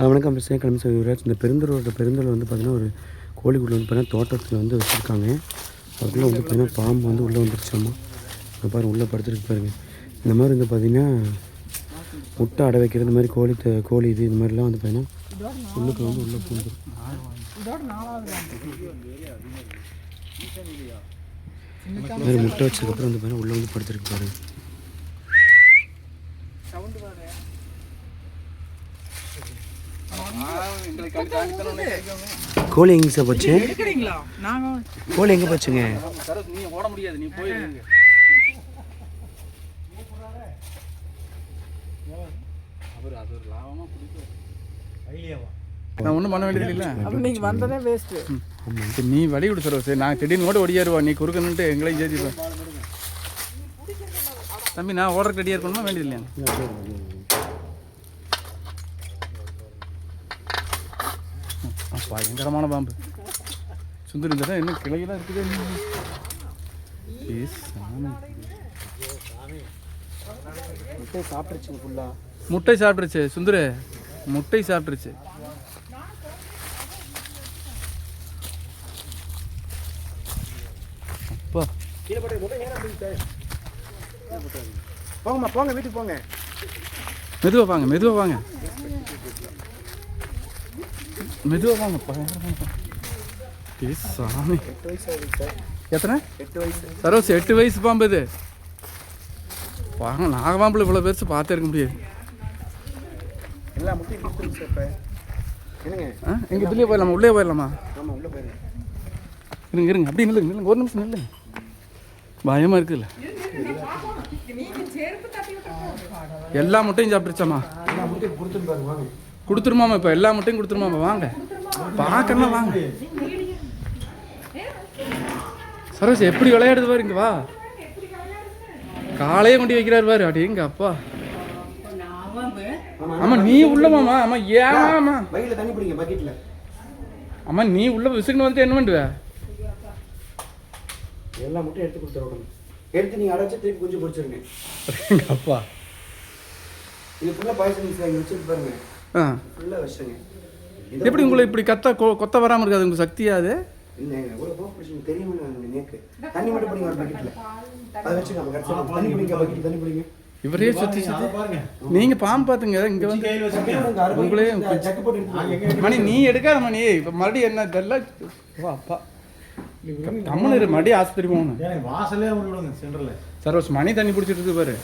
வணக்கம். பிரச்சனை கிளம்பி சார் யுவராஜ். இந்த பெருந்தலோட பெருந்தல் வந்து பார்த்தீங்கன்னா ஒரு கோழிக்குள்ள வந்து பார்த்தீங்கன்னா தோட்டத்தில் வந்து வச்சுருக்காங்க. அதுக்குள்ளே வந்து பார்த்தீங்கன்னா பாம்பு வந்து உள்ளே வந்துருச்சாமா இங்க பாருங்க உள்ளே படுத்துருக்கு பாருங்கள் இந்த மாதிரி வந்து பார்த்தீங்கன்னா முட்டை அடை வைக்கிறது இந்த மாதிரி கோழி த- கோழி இது இந்த மாதிரிலாம் வந்து பார்த்தீங்கன்னா உள்ளுக்கு வந்து உள்ளே பூந்துடும் இந்த மாதிரி முட்டை வச்சதுக்கப்புறம் வந்து பார்த்தீங்கன்னா உள்ளே வந்து படுத்துருக்கு பாருங்கள் கோழி எங்கே சார் போச்சு? கோழி எங்கே போச்சுங்க? நீ ஓட முடியாது நீ போய் அவர் அது ஒரு லாபமா பிடிக்கும் நான் ஒன்றும் பண்ண வேண்டியது இல்லை. நீங்கள் வந்ததே வேஸ்ட்டு நீ வழி விடு சரோ சரி நான் திடீர்னு கூட ஒடியாருவா நீ குறுக்கணுன்ட்டு எங்களையும் சேர்த்து தம்பி நான் ஓடுறதுக்கு ரெடியாக இருக்கணுமா? வேண்டியது இல்லையா? பயங்கரமான பாம்பு. சுந்தரி இந்த என்ன கிளையெல்லாம் இருக்குது? முட்டை சாப்பிட்டுருச்சுங்க ஃபுல்லாக முட்டை சாப்பிட்டுருச்சு. சுந்தரு முட்டை சாப்பிட்டுருச்சு. அப்பா. போங்கம்மா போங்க வீட்டுக்கு போங்க. மெதுவா வாங்க மெதுவா வாங்க. மெதுவா வாங்க பயங்கரமா வாங்க. ஏ சாமி. எத்தனை? எட்டு வயசு சரோஸ் எட்டு வயசு பாம்பு இது. வாங்க நாகபாம்பில் இவ்வளோ பெருசு பார்த்தே இருக்க முடியாது. எல்லா முட்டையும் என்னங்க ஆ எங்கள் இதுலேயே போயிடலாமா? உள்ளே போயிடலாமா? ஆமாம் உள்ளே போயிருங்க இருங்க இருங்க அப்படி நில்லுங்க நில்லுங்க. ஒரு நிமிஷம் நில்லுங்க. பயமாக இருக்குல்ல. எல்லா முட்டையும் சாப்பிட்டுருச்சாமா எல்லா முட்டையும் கொடுத்துட்டு பாருங்க கொடுத்துருமாமா இப்போ? எல்லா முட்டையும் கொடுத்துருமாமா? வாங்க. பார்க்கணும் வாங்க. சரோஸ் எப்படி விளையாடுது பாரு இங்க வா. காலையே கொண்டு வைக்கிறாரு பாரு. அடி எங்க அப்பா. ஆமா நீ உள்ள மாமா ஆமா ஏமாமா அம்மா. நீ உள்ள விசுக்குன்னு வந்துட்டு என்ன பண்ணுவ? எல்லா முட்டையும் எடுத்து கொடுத்துருவோம் எடுத்து நீங்கள் அடைச்சி திருப்பி குஞ்சு பிடிச்சிருங்க அப்பா. இது ஃபுல்லாக இங்கே வச்சுட்டு பாருங்க. ஃபுல்லாக வச்சுங்க எப்படி உங்களை இப்படி கத்த கொ- கொத்த வராம இருக்காது? உங்களுக்கு சக்தியா அது? இல்லைங்க எவ்வளோ போக பிடிச்சிங்க தெரியுமா நான் நேக்கு தண்ணி மட்டும் பிடிங்க ஒரு பக்கெட்டில் அதை வச்சுங்க நம்ம கடைசியில் தண்ணி பிடிங்க பக்கெட் தண்ணி பிடிங்க. இவரே சுத்தி சுத்தி. நீங்க பாம்பு பாத்துங்க இங்க வந்து உங்களே. மணி நீ எடுக்காத மணி. இப்ப மறுபடியும் என்ன ஓ அப்பா. கம்முன்னு இரு மறுபடியும் ஆஸ்பத்திரி போகணும். வாசலே சென்டர்ல சரோஸ் மணி தண்ணி பிடிச்சிட்டு இருக்கு பாரு.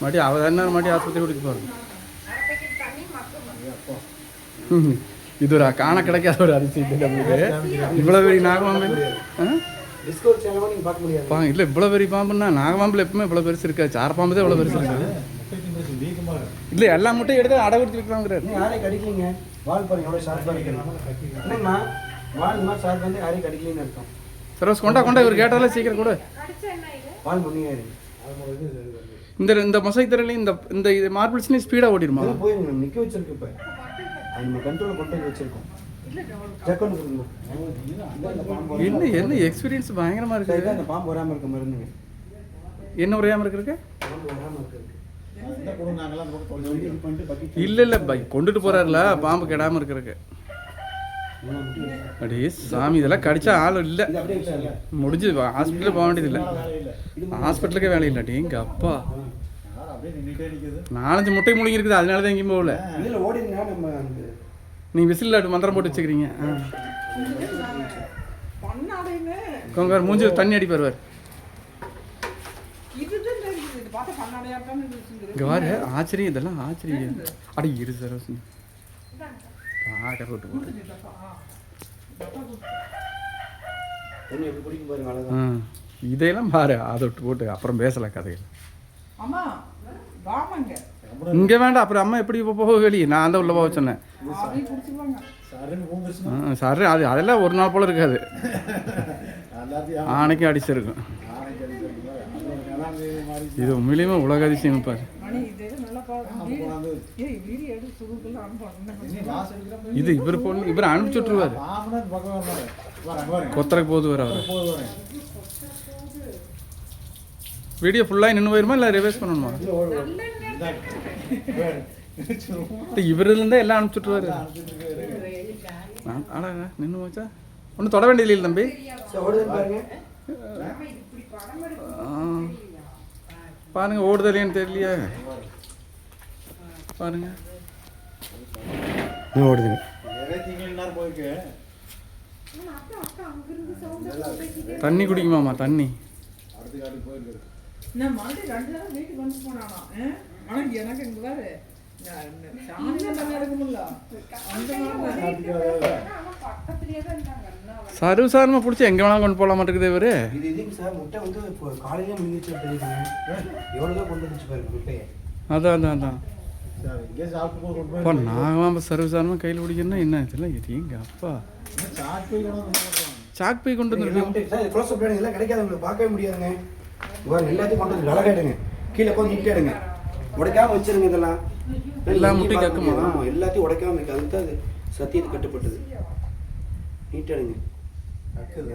மறுபடியும் அவர் என்ன மறுபடியும் ஆஸ்பத்திரி போறாரு ம். இது ஒரு காண கிடைக்காத ஒரு அரிசி இது நம்மளுக்கு. இவ்வளவு பெரிய நாகபாம்பு ஆ? டிஸ்கவர் சேனலும் நீங்கள் பார்க்க முடியாது. பா இல்லை இவ்வளோ பெரிய பாம்புன்னா நாகபாம்பில் எப்பவுமே இவ்வளோ பெருசு இருக்காது. சார பாம்பு தான் இவ்வளோ பெருசு இருக்காது இல்லை எல்லா முட்டையும் எடுத்து அடை கொடுத்து வைக்கலாங்கிறாரு யாரையும் கடிக்கலீங்க? வால் பாருங்க எவ்வளோ ஷார்ப்பாக இருக்குது என்னம்மா? வால் மாதிரி ஷார்ப் வந்து யாரையும் கடிக்கலன்னு அர்த்தம். சரோஸ் கொண்டா கொண்டா இவர் கேட்டாலே சீக்கிரம் கூட. வால் முன்னியாக இருக்கு இந்த இந்த மொசைக் தரையிலையும் இந்த இந்த மார்பிள்ஸ்லையும் ஸ்பீடாக ஓடிடுமா? போயிருங்க நிற்க வச்சிருக்கு இப்போ. அது நம்ம கண்ட்ரோலில் கொண்டு வச்சிருக்கோம். வராம- என்ன என்ன எக்ஸ்பீரியன்ஸ் இருக்குது? இதான் இந்த பாம்பு வராமல் இருக்க மருந்துங்க. என்ன அந்த பண்ணிட்டு பக்கெட் இல்லை இல்லை பை கொண்டுட்டு போகிறாருல பாம்பு கெடாமல் இருக்கிறதுக்கு. இருக்கு. அடே சாமி இதெல்லாம் கடிச்சா ஆள் இல்லை. அப்படியே முடிஞ்சு ஹாஸ்பிட்டலுக்கு போக வேண்டியது இல்லை. வேலை இல்லை. ஹாஸ்பிட்டலுக்கே வேலை இல்லை எங்க அப்பா அப்படியே நாலஞ்சு முட்டை முழுங்கி இருக்குது அதனால தான் எங்கேயும் போகல இதில் ஓடினா நம்ம அந்த நீங்கள் விசில் மந்திரம் போட்டு வச்சுக்கிறீங்க. ஆ. கொங்கார் மூஞ்சி தண்ணி அடிப்பார் வார் இதுதான் ஆச்சரியம் இதெல்லாம் ஆச்சரியம். அடி இரு சார் போட்டு ஆ இதையெல்லாம் பாரு அதை விட்டு போட்டு அப்புறம் பேசலாம் கதைகள். அம்மா வாமாங்க இங்கே வேண்டாம் அப்புறம் அம்மா எப்படி இப்போ போக வெளியே நான் தான் உள்ள போக சொன்னேன். சரி அது அதெல்லாம் ஒரு நாள் போல இருக்காது. ஆணைக்கும் அடிச்சிருக்கும். இது உண்மையிலேயுமே உலக அதிசயம் பாரு. மணி இது இவர் பொண்ணு இவர் அனுப்பிச்சு விட்டுருவாரு கொத்தரைக்கு போது வர அவர் போது வரேன். வீடியோ ஃபுல்லாக நின்று போயிருமா இல்லை ரிவைஸ் பண்ணணுமா. இவருலேருந்தே எல்லாம் அனுப்பிச்சுட்ருவாரு ஆடா நின்று வச்சா ஒன்றும் தொட வேண்டியது இல்லை தம்பி. பாருங்க. ஓடுதலையான்னு தெரியலையே. பாருங்க. ஓடுதுங்க. தண்ணி குடிக்குமாமா தண்ணி. போயிருக்கு நான் மறுபடியும் ரெண்டு நேரம் வீட்டுக்கு வந்து போனானா ஆனா எனக்கு இங்க பாரு சாமி நல்லா இருக்குமில்ல அந்த மாதிரி சர்வசாரமாக பிடிச்சி எங்கே வேணாலும் கொண்டு போகலாம் மாட்டேங்குது இவரு? இது இதுங்க சார்? முட்டை வந்து இப்போ காலையிலே முடிஞ்சிச்சு தெரியுதுங்க எவ்வளோ கொண்டு வந்துச்சு பாருங்க முட்டையை? அதான் அதான் அதான். சரி அப்பா போய் நாகமாக சர்வசாரமாக கையில் பிடிக்கணும்னா என்ன? இதெல்லாம் இது எங்க அப்பா. சாப்பிட்டு போய் கொண்டு வந்து போடுறாங்க. சாக் போய் கொண்டு எல்லா வந்துருக்கு முட்டை சார் இது க்ளோஸ் அப் எல்லாம் கிடைக்காது. உங்களுக்கு பார்க்கவே முடியாதுங்க. எல்லாத்தையும் கொண்டு வந்து கீழே போய் நீட்டாக எடுங்க உடைக்காம வச்சிருங்க இதெல்லாம். எல்லா முட்டையும் கக்குமா? எல்லாத்தையும் உடைக்காம இருக்கு. அதுக்கு தான் அது சத்தியத்து கட்டுப்பட்டது. கக்குது.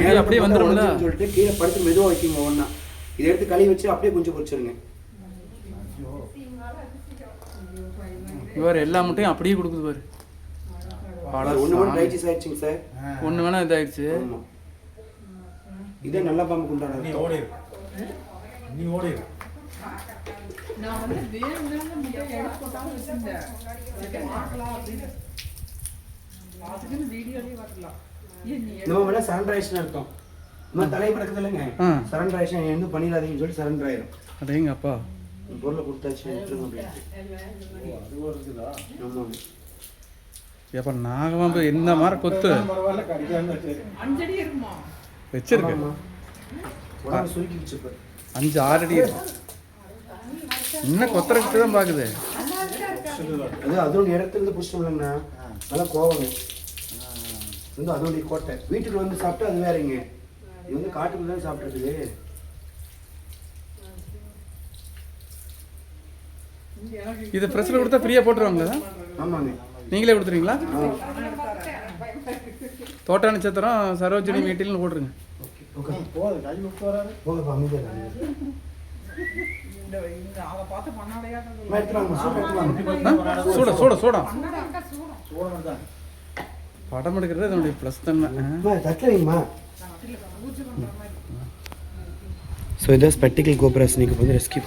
இது அப்படியே வந்துரும்ல? உடைஞ்சுன்னு சொல்லிட்டு கீழே படுத்து மெதுவாக வைக்கிங்க ஒன்றா இதை எடுத்து கழுவி வச்சு அப்படியே கொஞ்சம் பொரிச்சிருங்க. இவர் எல்லா முட்டையும் அப்படியே கொடுக்குது பாரு. ஒன்று மட்டும் ரைச்சிஸ் ஆயிடுச்சுங்க சார். ஒன்று வேணா இதாயிடுச்சு. இதே நல்ல பாம்புக்கு நீ உண்டான ஓடிரு. நீ ஓடிரு. நான் வந்து வேணும்னு முட்டையை எடுத்து போட்டாலும் வச்சிருந்தேன். சரி, பார்க்கலாம் அப்படின்னு. அதுக்குன்னு வீடியோலயே வரலாம் ஏன் நீ நம்ம வேணா சரண்டர் ஆயிடுச்சுன்னு அர்த்தம் நம்ம தலையை படக்குது இல்லைங்க. ஆ. சரண்டர் ஆயிடுச்சு எதுவும் பண்ணிடாதீங்கன்னு சொல்லி சரண்டர் ஆயிரும். அடேங்க அப்பா பொருளை கொடுத்தாச்சு விட்டுருங்க இருக்குதா? ஆமாங்க. ஏப்பா நாகமாம்பு இந்த மாதிரி கொத்து. வச்சிருக்கு. அஞ்சு ஆறு அடி இருக்கும் இன்னும் கொத்தரக்கிட்டு தான் பார்க்குது? அது அதோட இடத்துல இருந்து பிடிச்சிட்டோம்லங்கண்ணா நல்லா இது வந்து அதோடைய கோட்டை. வீட்டுக்கு வந்து சாப்பிட்டா அது வேறங்க. இது வந்து காட்டுக்குள்ள தான் சாப்பிட்றது இது ஃப்ரெஷ்ஷில் கொடுத்தா ஃப்ரீயாக போட்டுருவாங்களா? ஆமாங்க. நீங்களே கொடுத்துருவீங்களா? தோட்ட நட்சத்திரம் சரோஜினி மீட்டில்னு போட்டுருங்க. ஓகே. போதும். சூட சூட தான் படம் எடுக்கிறது அதனுடைய ப்ளஸ் தன்மை. ஸோ இதான் ஸ்பெக்டிக்கல் கோபுராஸ் நீங்கள் வந்து ரெஸ்கியூ